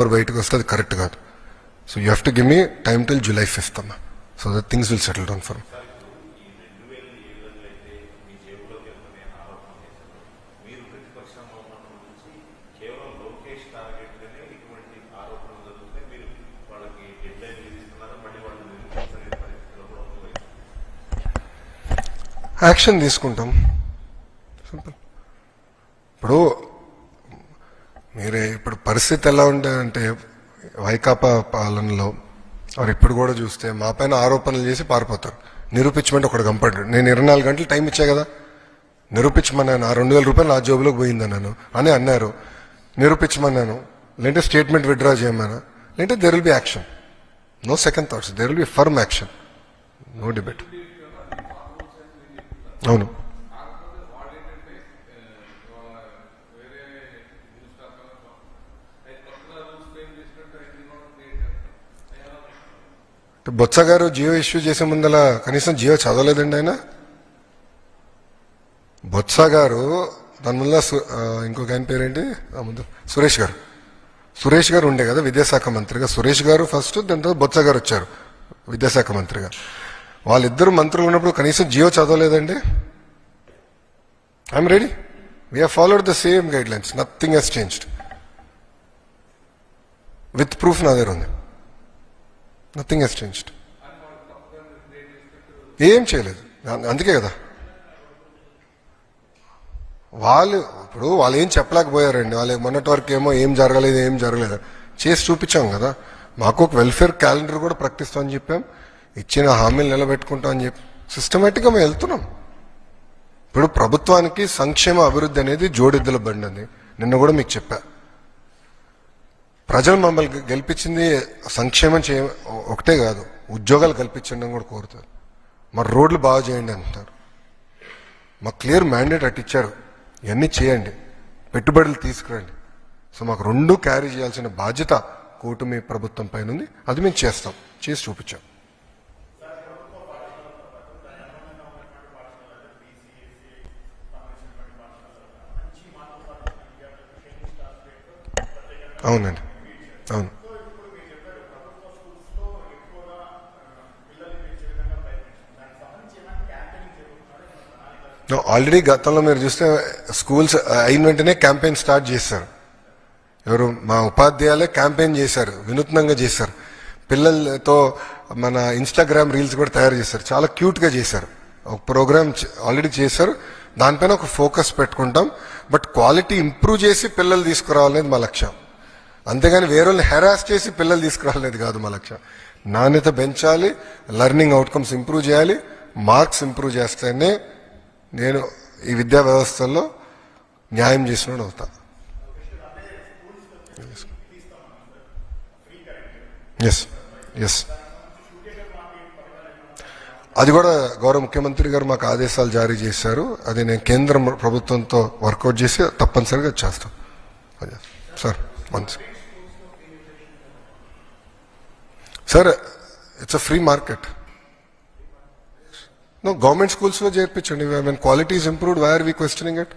ఎవరు బయటకు వస్తే అది కరెక్ట్ కాదు. So you have to give me time till July fifth అమ్మా so that things will settle down for action తీసుకుంటాం. సింపుల్ ఇప్పుడు మీరే ఇప్పుడు పరిస్థితి ఎలా ఉండే వైకాపా పాలనలో వారు ఇప్పుడు కూడా చూస్తే మా పైన ఆరోపణలు చేసి పారిపోతారు. నిరూపించమంటే ఒకటి కంపడ్డాడు. నేను ఇరవై నాలుగు గంటలు టైం ఇచ్చా కదా. నిరూపించమన్నాను. ఆ రెండు వేల రూపాయలు నా జోబులోకి పోయిందన్నాను అని అన్నారు. నిరూపించమన్నాను. లేదంటే స్టేట్మెంట్ విత్డ్రా చేయమన్నా. లేదంటే there will be action no second thoughts there will be firm action no debate అవును. బొత్స గారు జియో ఇష్యూ చేసే ముందల కనీసం జియో చదవలేదండి ఆయన. బొత్స గారు దాని ముందర సు- ఇంకొక ఆయన పేరేంటి? ఆ ముందు సురేష్ గారు. సురేష్ గారు ఉండే కదా విద్యాశాఖ మంత్రిగా. సురేష్ గారు ఫస్ట్ దాని తర్వాత బొత్స గారు వచ్చారు విద్యాశాఖ మంత్రిగా. వాళ్ళిద్దరు మంత్రులు ఉన్నప్పుడు కనీసం GO చదవలేదండి. I'm ready. We're followed the same guidelines nothing has changed with proof నా దగ్గర ఉంది. నథింగ్ హెస్ చేంజ్డ్ ఏం చేయలేదు. అందుకే కదా. వాళ్ళు ఇప్పుడు వాళ్ళు ఏం చెప్పలేకపోయారండి. వాళ్ళు మొన్నటి వరకు ఏమో ఏం జరగలేదు ఏం జరగలేదు. చేసి చూపించాం కదా. మాకు ఒక వెల్ఫేర్ క్యాలెండర్ కూడా ప్రకటిస్తామని చెప్పాం. ఇచ్చిన హామీలు నిలబెట్టుకుంటాం అని చెప్పి. సిస్టమేటిక్గా మేము వెళ్తున్నాం. ఇప్పుడు ప్రభుత్వానికి సంక్షేమ అభివృద్ధి అనేది జోడెద్దుల బండి అని నిన్న కూడా మీకు చెప్పా. ప్రజలు మమ్మల్ని గెలిపించింది సంక్షేమం చేయ ఒకటే కాదు ఉద్యోగాలు కల్పించండి అని కూడా కోరుతారు. మరి రోడ్లు బాగా చేయండి అంటారు మాకు క్లియర్ మ్యాండేట్ అటు ఇచ్చారు. ఇవన్నీ చేయండి. పెట్టుబడులు తీసుకురండి. సో మాకు రెండు క్యారీ చేయాల్సిన బాధ్యత కూటమి ప్రభుత్వం పైన ఉంది అది మేము చేస్తాం. చేసి చూపించాం. అవునండి. అవును. ఆల్రెడీ గతంలో మీరు చూస్తే uh, స్కూల్స్ uh, అయిన వెంటనే క్యాంపెయిన్ స్టార్ట్ చేశారు. ఎవరు మా ఉపాధ్యాయులే క్యాంపెయిన్ చేశారు వినూత్నంగా చేశారు. పిల్లలతో మన ఇన్స్టాగ్రామ్ రీల్స్ కూడా తయారు చేశారు. చాలా క్యూట్గా చేశారు. ఒక ప్రోగ్రామ్ ఆల్రెడీ చేశారు. దానిపైన ఒక ఫోకస్ పెట్టుకుంటాం. బట్ క్వాలిటీ ఇంప్రూవ్ చేసి పిల్లలు తీసుకురావాలనేది మా లక్ష్యం. అంతేగాని వేరే హెరాస్ చేసి పిల్లలు తీసుకురాలనేది కాదు మా లక్ష్యం నాణ్యత పెంచాలి లెర్నింగ్ అవుట్కమ్స్ ఇంప్రూవ్ చేయాలి మార్క్స్ ఇంప్రూవ్ చేస్తేనే నేను ఈ విద్యా వ్యవస్థలో న్యాయం చేసినోడు అవుతా. ఎస్ ఎస్ అది కూడా గౌరవ ముఖ్యమంత్రి గారు మాకు ఆదేశాలు జారీ చేశారు. అది నేను కేంద్ర ప్రభుత్వంతో వర్కౌట్ చేసి తప్పనిసరిగా చేస్తాం. అదే. Sir one sir it's a free market no government స్కూల్స్లో చేర్పించండి when quality is improved why are we questioning it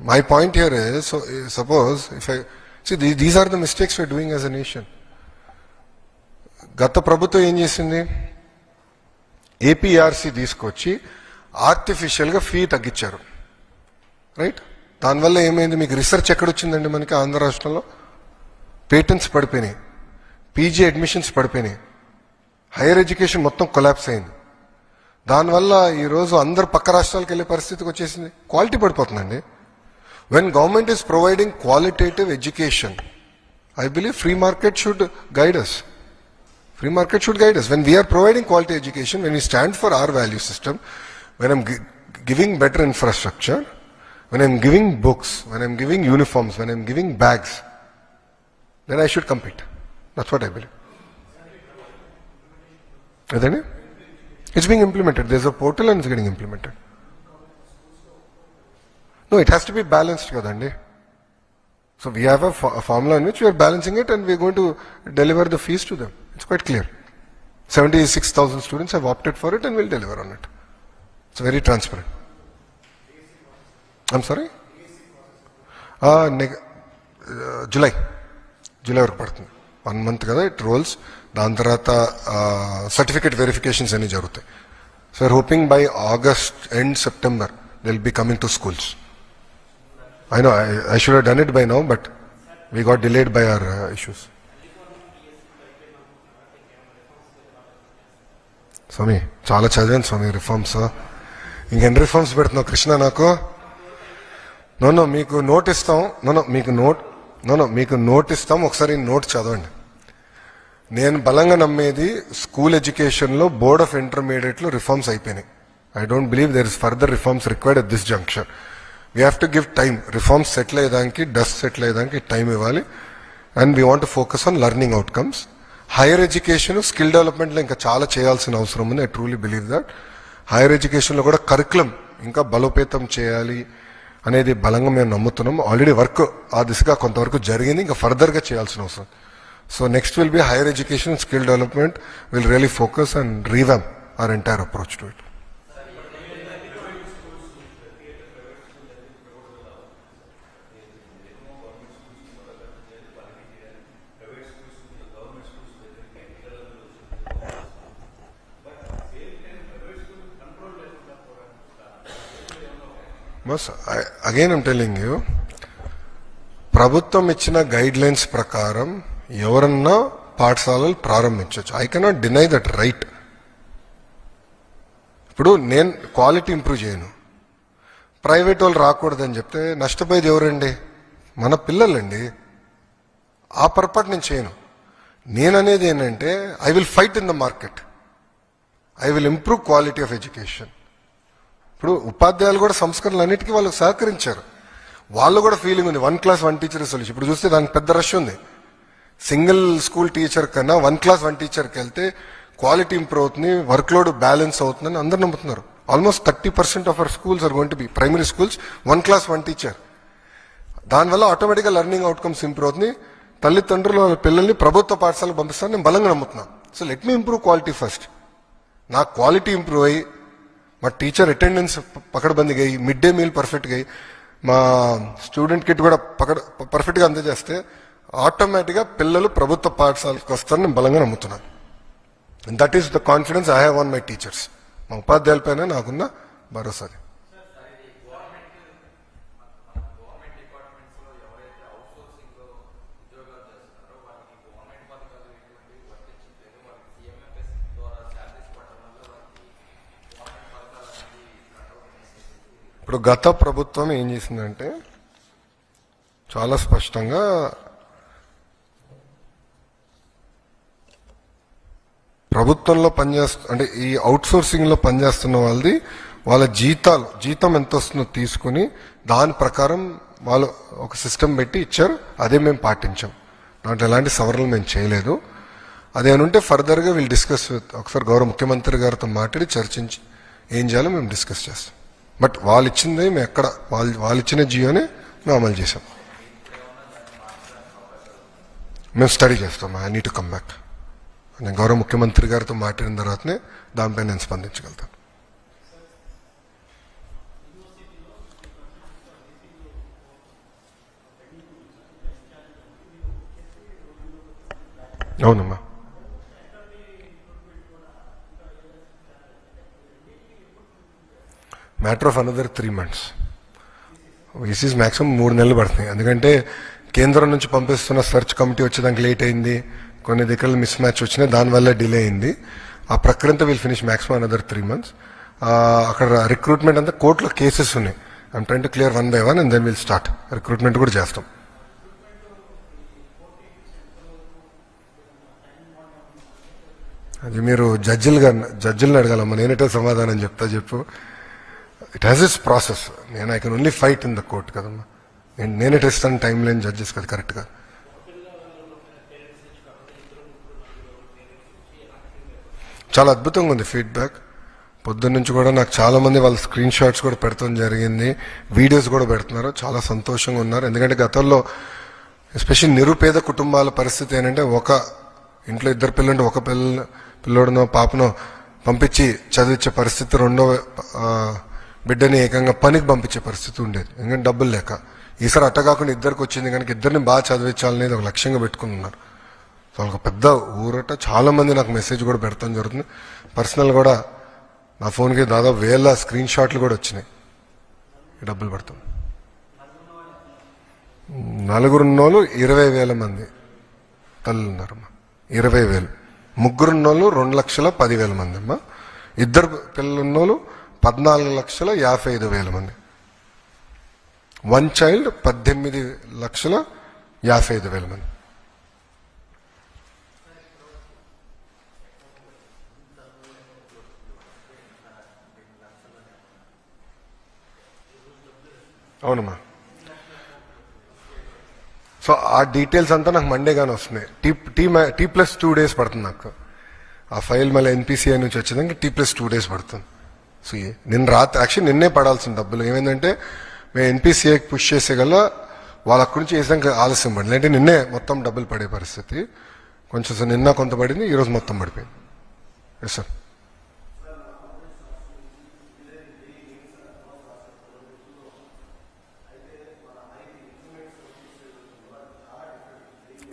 my point here so suppose if I see these are the mistakes why doing as a nation గత ప్రభుత్వం ఏం చేసింది APRC తీసుకొచ్చి ఆర్టిఫిషియల్గా fee తగ్గించారు right దానివల్ల ఏమైంది? మీకు రీసెర్చ్ ఎక్కడొచ్చిందండి మనకి ఆంధ్ర రాష్ట్రంలో? పేటెంట్స్ పడిపోయినాయి. పీజీ అడ్మిషన్స్ పడిపోయినాయి. హైయర్ ఎడ్యుకేషన్ మొత్తం కొలాప్స్ అయింది. దానివల్ల ఈరోజు అందరు పక్క రాష్ట్రాలకు వెళ్ళే పరిస్థితికి వచ్చేసింది. Quality పడిపోతుందండి. When government is providing qualitative education I believe free market should guide us market should should when us. When we are providing quality stand for or stand system when value giving better infrastructure when I'm giving books, when I'm giving uniforms, when I'm giving bags, then I should compete. That's what I believe. Isn't it? It's being implemented. There's a portal and it's getting implemented. No, it has to be balanced. So we have a, a formula in which we are balancing it and we are going to deliver the fees to them. It's quite clear. 76,000 students have opted for it and we'll deliver on it. It's very transparent. I'm sorry? Uh, neg- uh, July. July వరకు పడుతుంది. One month కదా it rolls దాని తర్వాత certificate verifications అన్ని జరుగుతాయి. So are hoping by August end September they'll be coming to schools I know I should done it by now but we got delayed by our issues Swami చాలా చదివాను స్వామి reforms ఇంకెన్ని reforms పెడుతున్నావు కృష్ణ నాకు no no మీకు note ఇస్తాం. No no మీకు note no no మీకు note ఇస్తాం. ఒకసారి నోట్ చదవండి. నేను బలంగా నమ్మేది స్కూల్ ఎడ్యుకేషన్లో బోర్డ్ ఆఫ్ ఇంటర్మీడియట్లో రిఫార్మ్స్ అయిపోయినాయి. I don't believe there is further reforms required at this junction we have to give time reforms settle అయ్యేదానికి డస్ట్ సెటిల్ అయ్యేదానికి టైం ఇవ్వాలి. And we want focus on learning outcomes higher education skill డెవలప్మెంట్లో ఇంకా చాలా చేయాల్సిన అవసరం ఉంది. I truly believe that higher ఎడ్యుకేషన్లో కూడా కరికులం ఇంకా బలోపేతం చేయాలి. అనేది బలంగా మేము నమ్ముతున్నాం. ఆల్రెడీ వర్క్ ఆ దిశగా కొంతవరకు జరిగింది. ఇంకా ఫర్దర్గా చేయాల్సిన అవసరం. So next will be higher education skill development will really focus and revamp our entire approach to it but again I'm telling you ప్రభుత్వం ఇచ్చిన గైడ్ లైన్స్ ప్రకారం ఎవరన్నా పాఠశాలలు ప్రారంభించవచ్చు I cannot deny that right ఇప్పుడు నేను క్వాలిటీ ఇంప్రూవ్ చేయను. Private వాళ్ళు రాకూడదని చెప్తే నష్టపోయేది ఎవరండి? మన పిల్లలండి. ఆ పొరపాటు నేను చేయను. నేననేది ఏంటంటే I will fight in the market I will improve quality of education ఇప్పుడు ఉపాధ్యాయులు కూడా సంస్కరణలు అన్నిటికీ వాళ్ళు సహకరించారు. వాళ్ళు కూడా ఫీలింగ్ ఉంది. One class one teacher solution ఇప్పుడు చూస్తే దానికి పెద్ద రష్ ఉంది. సింగిల్ స్కూల్ టీచర్ కన్నా వన్ క్లాస్ వన్ టీచర్కి వెళ్తే క్వాలిటీ ఇంప్రూవ్ అవుతుంది వర్క్ లోడ్ బ్యాలెన్స్ అవుతుందని అందరు నమ్ముతున్నారు. Almost thirty percent of our schools are going to be primary schools one class one teacher దానివల్ల ఆటోమేటిక్గా లెర్నింగ్ అవుట్కమ్స్ ఇంప్రూవ్ అవుతుంది. తల్లిదండ్రులు వాళ్ళ పిల్లల్ని ప్రభుత్వ పాఠశాలకు పంపిస్తారని నేను బలంగా నమ్ముతున్నాను. So let me improve quality first నా క్వాలిటీ ఇంప్రూవ్ అయ్యి మా టీచర్ అటెండెన్స్ పకడ్బందీ అయ్యి మిడ్ డే మీల్ పర్ఫెక్ట్గా అయ్యి మా స్టూడెంట్ కిట్ కూడా పకడ్ పర్ఫెక్ట్గా అందజేస్తే ఆటోమేటిక్గా పిల్లలు ప్రభుత్వ పాఠశాలకు వస్తారని నేను బలంగా నమ్ముతున్నాను. That is the confidence I have on my teachers మా ఉపాధ్యాయులపైన నాకున్న భరోసాది ఇప్పుడు గత ప్రభుత్వం ఏం చేసిందంటే చాలా స్పష్టంగా ప్రభుత్వంలో పనిచేస్తు అంటే ఈ అవుట్సోర్సింగ్లో పనిచేస్తున్న వాళ్ళది వాళ్ళ జీతాలు జీతం ఎంత వస్తుందో తీసుకుని దాని ప్రకారం వాళ్ళు ఒక సిస్టమ్ పెట్టి ఇచ్చారు అదే మేము పాటించాం. దాంట్లో ఎలాంటి సవరణలు మేము చేయలేదు. అదేమంటే ఫర్దర్గా వీళ్ళు డిస్కస్ ఒకసారి గౌరవ ముఖ్యమంత్రి గారితో మాట్లాడి చర్చించి ఏం చేయాలో మేము డిస్కస్ చేస్తాం. బట్ వాళ్ళు ఇచ్చింది మేము ఎక్కడ వాళ్ళు వాళ్ళు ఇచ్చిన జియోనే మేము అమలు చేసాం మేము స్టడీ చేస్తాం ఐ నీట్ కమ్ బ్యాక్. నేను గౌరవ ముఖ్యమంత్రి గారితో మాట్లాడిన తర్వాతనే దానిపై నేను స్పందించగలుగుతాను. అవునమ్మా. Matter of another three months ఈసీస్ maximum మూడు నెలలు పడుతున్నాయి ఎందుకంటే కేంద్రం నుంచి పంపిస్తున్న సెర్చ్ కమిటీ వచ్చేదానికి లేట్ అయింది కొన్ని దగ్గర మిస్ మ్యాచ్ వచ్చినాయి దానివల్ల డిలే అయింది. ఆ ప్రక్రియంతో will finish maximum another three months అక్కడ రిక్రూట్మెంట్ అంతా కోర్టులో కేసెస్ ఉన్నాయి. I'm trying to clear one by one and then will start recruitment కూడా చేస్తాం. అది మీరు జడ్జిలుగా జడ్జిలను అడగాలమ్మా. నేనేటో సమాధానం చెప్తా చెప్పు. ఇట్ హ్యాస్ ఇస్ ప్రాసెస్ నేను I can only fight in the court కదమ్మా. నేను నేనే ఇస్తాను టైం లైన్ జడ్జెస్ కదా కరెక్ట్గా చాలా అద్భుతంగా ఉంది ఫీడ్బ్యాక్ పొద్దున్న నుంచి కూడా నాకు చాలా మంది వాళ్ళ స్క్రీన్ షాట్స్ కూడా పెడతాం జరిగింది. వీడియోస్ కూడా పెడుతున్నారు. చాలా సంతోషంగా ఉన్నారు. ఎందుకంటే గతంలో ఎస్పెషల్లీ నిరుపేద కుటుంబాల పరిస్థితి ఏంటంటే ఒక ఇంట్లో ఇద్దరు పిల్లలు ఒక పిల్ల పిల్లోడినో పాపనో పంపించి చదివించే పరిస్థితి రెండో బిడ్డని ఏకంగా పనికి పంపించే పరిస్థితి ఉండేది. ఎందుకంటే డబ్బులు లేక. ఈసారి అట్ట కాకుండా ఇద్దరికి వచ్చింది కనుక ఇద్దరిని బాగా చదివించాలనేది ఒక లక్ష్యంగా పెట్టుకున్నారు సో ఒక పెద్ద ఊరట. చాలా మంది నాకు మెసేజ్ కూడా పెడతాం జరుగుతుంది. పర్సనల్ కూడా నా ఫోన్కి దాదాపు వేల స్క్రీన్ షాట్లు కూడా వచ్చినాయి. డబ్బులు పడతాం. నలుగురు ఉన్నోళ్ళు ఇరవై వేల మంది తల్లులు ఉన్నారమ్మా ఇరవై వేలు. ముగ్గురు ఉన్నోళ్ళు రెండు లక్షల పదివేల మంది అమ్మా. ఇద్దరు పిల్లలు ఉన్నోళ్ళు పద్నాలుగు లక్షల యాభై ఐదు వేల మంది. వన్ చైల్డ్ పద్దెనిమిది లక్షల యాభై ఐదు వేల మంది. అవునమ్మా. సో ఆ డీటెయిల్స్ అంతా నాకు మండే గానే వస్తున్నాయి. T T T plus two days పడుతుంది నాకు. ఆ ఫైల్ మళ్ళీ ఎన్పిసిఐ నుంచి వచ్చేదానికి టీ ప్లస్ టూ డేస్ పడుతుంది. సో నిన్న రాత్రి యాక్చువల్లీ నిన్నే పడాల్సిన డబ్బులు. ఏమైందంటే మేము ఎన్పిసిఐకి పుష్ చేసే గల వాళ్ళ అక్కడి నుంచి వేసాక ఆలస్యం పడింది. అంటే నిన్నే మొత్తం డబ్బులు పడే పరిస్థితి. కొంచెం సార్ నిన్న కొంత పడింది ఈరోజు మొత్తం పడిపోయింది. ఎస్ సార్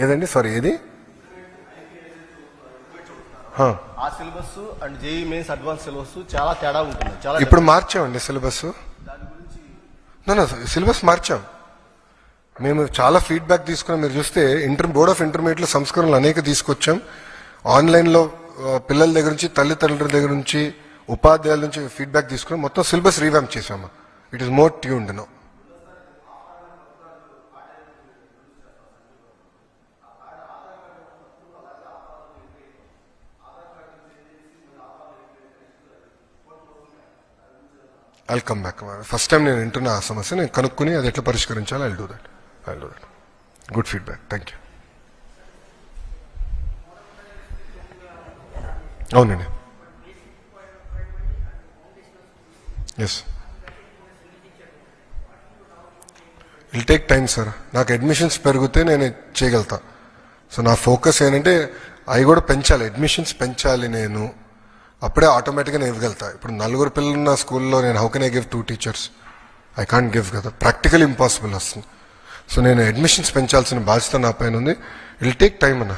ఏదండి? సారీ ఏది? ఆ syllabus and JEE mains advance syllabus చాలా తేడా ఉంటుంది చాలా ఇప్పుడు మార్చామండి సిలబస్. సిలబస్ మార్చాం. మేము చాలా ఫీడ్బ్యాక్ తీసుకున్నాం. మీరు చూస్తే ఇంటర్ బోర్డ్ ఆఫ్ ఇంటర్మీడియట్ సంస్కరణలు అనేక తీసుకొచ్చాం. ఆన్లైన్లో పిల్లల దగ్గర నుంచి తల్లిదండ్రుల దగ్గర నుంచి ఉపాధ్యాయుల నుంచి ఫీడ్బ్యాక్ తీసుకున్నాం. మొత్తం సిలబస్ రీవ్యామ్ చేసాము it is more tuned no. I come back first time నేను వింటున్న ఆ సమస్య నేను కనుక్కుని అది ఎట్లా పరిష్కరించాలో I'll do that I'll do that good feedback thank you అవునండి yes will take time sir నాకు అడ్మిషన్స్ పెరిగితే నేను చేయగలుగుతా. సో నా ఫోకస్ ఏంటంటే అవి కూడా పెంచాలి. అడ్మిషన్స్ పెంచాలి నేను. అప్పుడే ఆటోమేటిక్గా నేను ఇవ్వగలుగుతా ఇప్పుడు నలుగురు పిల్లలు ఉన్న స్కూల్లో నేను how can I give two teachers I can't give కదా. ప్రాక్టికల్ ఇంపాసిబుల్ వస్తుంది సో నేను అడ్మిషన్స్ పెంచాల్సిన బాధ్యత నా పైన ఉంది. విల్ టేక్ టైం అన్న.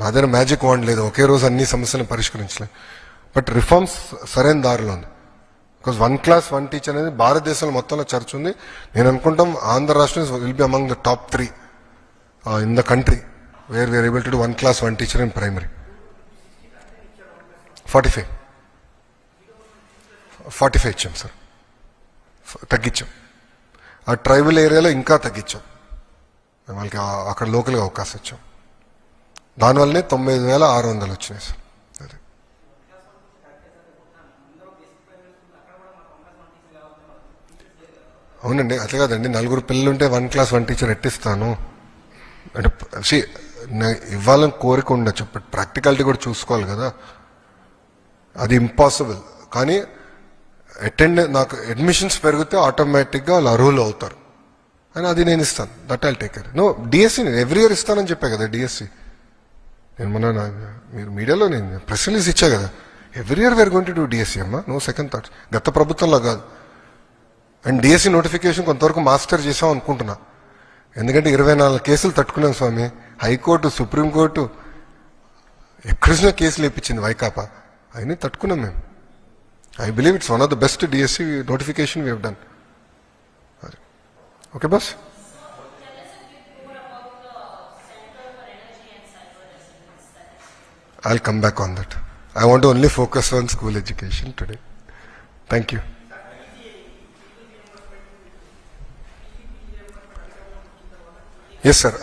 నా దగ్గర మ్యాజిక్ వాండ్ లేదు. ఒకే రోజు అన్ని సమస్యలను పరిష్కరించలేదు బట్ రిఫార్మ్స్ సరైన దారిలో ఉంది. Because one class one teacher అనేది భారతదేశంలో మొత్తంలో చర్చ ఉంది. నేను అనుకుంటాం ఆంధ్ర రాష్ట్రం will be among the top three in the country where we are able to do one class one teacher in primary forty five. Forty five ఇచ్చాం సార్. తగ్గించాం. ఆ ట్రైబల్ ఏరియాలో ఇంకా తగ్గించాం. వాళ్ళకి అక్కడ లోకల్గా అవకాశం ఇచ్చాం. దానివల్లనే తొమ్మిది వేల ఆరు వందలు వచ్చినాయి సార్. అది. అవునండి అట్లా కాదండి. నలుగురు పిల్లలుంటే వన్ క్లాస్ వన్ టీచర్ ఎట్టిస్తాను? అంటే ఇవ్వాలని కోరిక ఉండొచ్చు బట్ ప్రాక్టికాలిటీ కూడా చూసుకోవాలి కదా. అది ఇంపాసిబుల్ కానీ అటెండ్ నాకు అడ్మిషన్స్ పెరిగితే ఆటోమేటిక్గా వాళ్ళు అర్హులు అవుతారు. అని అది నేను ఇస్తాను. That I'll take care no DSC నేను ఎవ్రీ ఇయర్ ఇస్తానని చెప్పా కదా డిఎస్సి నేను మొన్న మీరు మీడియాలో నేను ప్రెస్ రిలీజ్ ఇచ్చా కదా. Every year we're going to do DSC అమ్మా. నో సెకండ్ థాట్ గత ప్రభుత్వంలో కాదు. అండ్ డిఎస్సి నోటిఫికేషన్ కొంతవరకు మాస్టర్ చేసాం అనుకుంటున్నా. ఎందుకంటే ఇరవై నాలుగు కేసులు తట్టుకున్నాం స్వామి. హైకోర్టు సుప్రీంకోర్టు ఎక్కడిసిన కేసులు ఇప్పించింది వైకాపా. అయినా తట్టుకున్నాం మేము I believe it's one of the best DSC notification we done okay bus I'll come back on that. I want to only focus on school education today. Thank you. Yes sir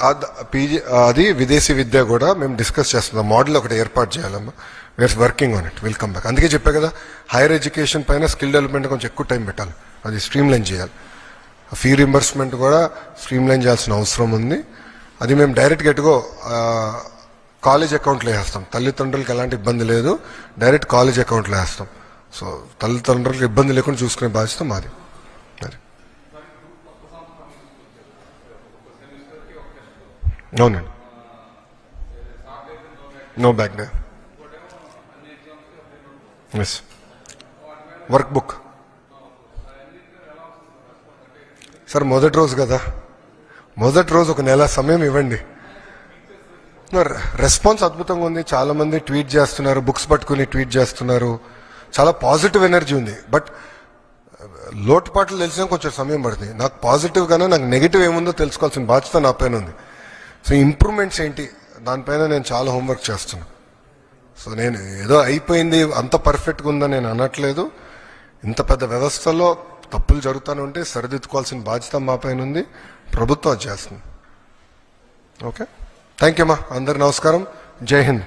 PG అది విదేశీ విద్య కూడా మేము discuss చేస్తున్నాం. Model ఒకటి ఏర్పాటు చేయాలమ్మా. We are working on it welcome back అందుకే చెప్పా కదా హైయర్ ఎడ్యుకేషన్ పైన స్కిల్ డెవలప్మెంట్ కొంచెం ఎక్కువ టైం పెట్టాలి. అది స్ట్రీమ్ లైన్ చేయాలి ఫీ రింబర్స్మెంట్ కూడా స్ట్రీమ్ లైన్ చేయాల్సిన అవసరం ఉంది. అది మేము డైరెక్ట్గా ఎటుగో కాలేజ్ అకౌంట్లో వేస్తాం. తల్లిదండ్రులకు ఎలాంటి ఇబ్బంది లేదు. డైరెక్ట్ కాలేజ్ అకౌంట్లో వేస్తాం. సో తల్లిదండ్రులకు ఇబ్బంది లేకుండా చూసుకునే బాధ్యత మాది. అవునండి no bag day yes workbook sir మొదటి రోజు కదా. మొదటి రోజు ఒక నెల సమయం ఇవ్వండి. రెస్పాన్స్ అద్భుతంగా ఉంది. చాలామంది ట్వీట్ చేస్తున్నారు బుక్స్ పట్టుకుని ట్వీట్ చేస్తున్నారు. చాలా పాజిటివ్ ఎనర్జీ ఉంది. బట్ లోటుపాట్లు తెలిసిన కొంచెం సమయం పడుతుంది. నాకు పాజిటివ్గానే నాకు నెగిటివ్ ఏముందో తెలుసుకోవాల్సిన బాధ్యత నా పైన ఉంది. సో ఇంప్రూవ్మెంట్స్ ఏంటి? దానిపైన నేను చాలా హోంవర్క్ చేస్తున్నాను సో నేను ఏదో అయిపోయింది అంత పర్ఫెక్ట్గా ఉందని నేను అనట్లేదు. ఇంత పెద్ద వ్యవస్థలో తప్పులు జరుగుతూనే ఉంటే సరిదిద్దుకోవాల్సిన బాధ్యత మా పైన ఉంది. ప్రభుత్వం చేస్తుంది. ఓకే థ్యాంక్ యూ అమ్మా అందరు నమస్కారం. జై హింద్.